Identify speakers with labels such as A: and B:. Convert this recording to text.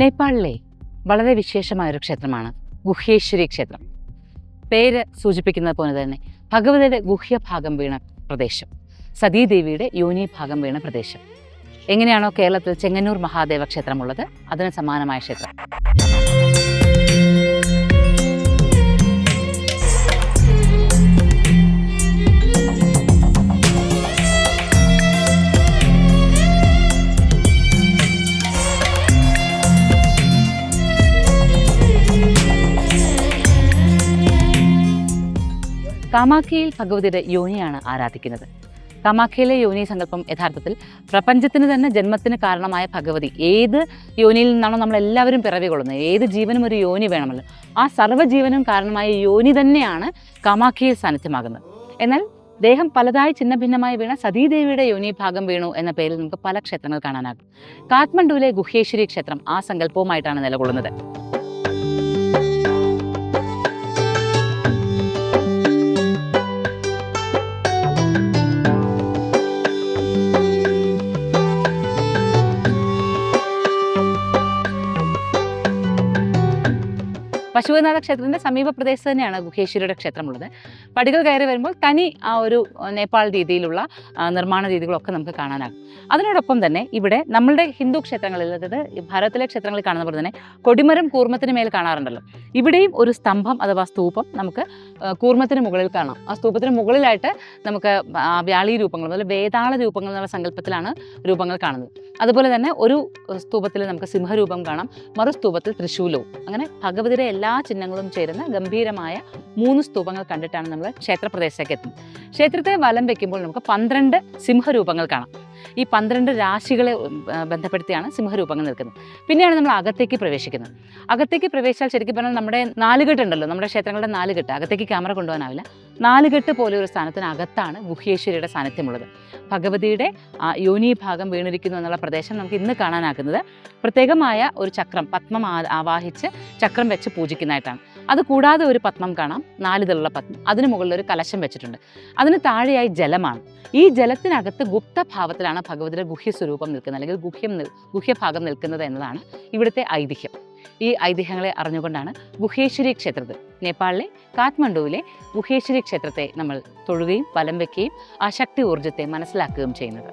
A: നേപ്പാളിലെ വളരെ വിശേഷമായൊരു ക്ഷേത്രമാണ് ഗുഹേശ്വരി ക്ഷേത്രം. പേര് സൂചിപ്പിക്കുന്നത് പോലെ തന്നെ ഭഗവതിയുടെ ഗുഹ്യഭാഗം വീണ പ്രദേശം സതീദേവിയുടെ യോനി ഭാഗം വീണ പ്രദേശം. എങ്ങനെയാണോ കേരളത്തിൽ ചെങ്ങന്നൂർ മഹാദേവ ക്ഷേത്രമുള്ളത് അതിന് സമാനമായ ക്ഷേത്രം. കാമാഖ്യയിൽ ഭഗവതിയുടെ യോനിയാണ് ആരാധിക്കുന്നത്. കാമാഖ്യയിലെ യോനി സങ്കല്പം യഥാർത്ഥത്തിൽ പ്രപഞ്ചത്തിന് തന്നെ ജന്മത്തിന് കാരണമായ ഭഗവതി. ഏത് യോനിയിൽ നിന്നാണോ നമ്മൾ എല്ലാവരും പിറവി കൊള്ളുന്നത് ഏത് ജീവനും ഒരു യോനി വേണമല്ലോ. ആ സർവജീവനും കാരണമായ യോനി തന്നെയാണ് കാമാഖ്യയിൽ സാന്നിധ്യമാകുന്നത്. എന്നാൽ ദേഹം പലതായി ചിന്ന ഭിന്നമായി വീണ സതീദേവിയുടെ യോനി ഭാഗം വീണു എന്ന പേരിൽ നമുക്ക് പല ക്ഷേത്രങ്ങൾ കാണാനാകും. കാഠ്മണ്ഡുവിലെ ഗുഹേശ്വരി ക്ഷേത്രം ആ സങ്കല്പവുമായിട്ടാണ് നിലകൊള്ളുന്നത്. പശുപതിനാഥ ക്ഷേത്രത്തിന്റെ സമീപ പ്രദേശത്ത് തന്നെയാണ് ഗുഹേശ്വരിയുടെ ക്ഷേത്രമുള്ളത്. പടികൾ കയറി വരുമ്പോൾ തനി ആ ഒരു നേപ്പാൾ രീതിയിലുള്ള നിർമ്മാണ രീതികളൊക്കെ നമുക്ക് കാണാനാകും. അതിനോടൊപ്പം തന്നെ ഇവിടെ നമ്മളുടെ ഹിന്ദു ക്ഷേത്രങ്ങളിൽ അതായത് ഭാരതത്തിലെ ക്ഷേത്രങ്ങളിൽ കാണുന്ന പോലെ തന്നെ കൊടിമരം കൂർമ്മത്തിന് മേൽ കാണാറുണ്ടല്ലോ. ഇവിടെയും ഒരു സ്തംഭം അഥവാ സ്തൂപം നമുക്ക് കൂർമ്മത്തിന് മുകളിൽ കാണാം. ആ സ്തൂപത്തിന് മുകളിലായിട്ട് നമുക്ക് വ്യാളി രൂപങ്ങൾ അതുപോലെ വേതാള രൂപങ്ങൾ എന്നുള്ള സങ്കല്പത്തിലാണ് രൂപങ്ങൾ കാണുന്നത്. അതുപോലെ തന്നെ ഒരു സ്തൂപത്തിൽ നമുക്ക് സിംഹരൂപം കാണാം മറു സ്തൂപത്തിൽ തൃശൂലവും. അങ്ങനെ ഭഗവതിയുടെ എല്ലാ ചിഹ്നങ്ങളും ചേരുന്ന ഗംഭീരമായ മൂന്ന് സ്തൂപങ്ങൾ കണ്ടിട്ടാണ് നമ്മൾ ക്ഷേത്രപ്രദേശത്തേക്ക് എത്തുന്നത്. ക്ഷേത്രത്തെ വലം വയ്ക്കുമ്പോൾ നമുക്ക് പന്ത്രണ്ട് സിംഹരൂപങ്ങൾ കാണാം. ഈ പന്ത്രണ്ട് രാശികളെ ബന്ധപ്പെടുത്തിയാണ് സിംഹരൂപങ്ങൾ നിൽക്കുന്നത്. പിന്നെയാണ് നമ്മൾ അകത്തേക്ക് പ്രവേശിക്കുന്നത്. അകത്തേക്ക് പ്രവേശിച്ചാൽ ശരിക്കും പറഞ്ഞാൽ നമ്മുടെ നാലുകെട്ടുണ്ടല്ലോ നമ്മുടെ ക്ഷേത്രങ്ങളുടെ നാലുകെട്ട്. അകത്തേക്ക് ക്യാമറ കൊണ്ടുപോകാനാവില്ല. നാലുകെട്ട് പോലെ ഒരു സ്ഥാനത്തിനകത്താണ് ഗുഹേശ്വരിയുടെ സാന്നിധ്യമുള്ളത്. ഭഗവതിയുടെ യോനി ഭാഗം വീണിരിക്കുന്നു എന്നുള്ള പ്രദേശം നമുക്ക് ഇന്ന് കാണാനാകുന്നത്. പ്രത്യേകമായ ഒരു ചക്രം പത്മം ആവാഹിച്ച് ചക്രം വെച്ച് പൂജിക്കുന്നതായിട്ടാണ്. അത് കൂടാതെ ഒരു പത്മം കാണാം നാലിതളുള്ള പത്മം. അതിന് മുകളിൽ ഒരു കലശം വെച്ചിട്ടുണ്ട്. അതിന് താഴെയായി ജലമാണ്. ഈ ജലത്തിനകത്ത് ഗുപ്തഭാവത്തിലാണ് ഭഗവതിയുടെ ഗുഹ്യ സ്വരൂപം നിൽക്കുന്നത് അല്ലെങ്കിൽ ഗുഹ്യം ഗുഹ്യഭാഗം നിൽക്കുന്നത് എന്നതാണ് ഇവിടുത്തെ ഐതിഹ്യം. ഈ ഐതിഹ്യങ്ങളെ അറിഞ്ഞുകൊണ്ടാണ് ഗുഹേശ്വരി ക്ഷേത്രത്തിൽ നേപ്പാളിലെ കാഠ്മണ്ഡുവിലെ ഗുഹേശ്വരി ക്ഷേത്രത്തെ നമ്മൾ തൊഴുകയും വലം വയ്ക്കുകയും ആ ശക്തി ഊർജത്തെ മനസ്സിലാക്കുകയും ചെയ്യുന്നത്.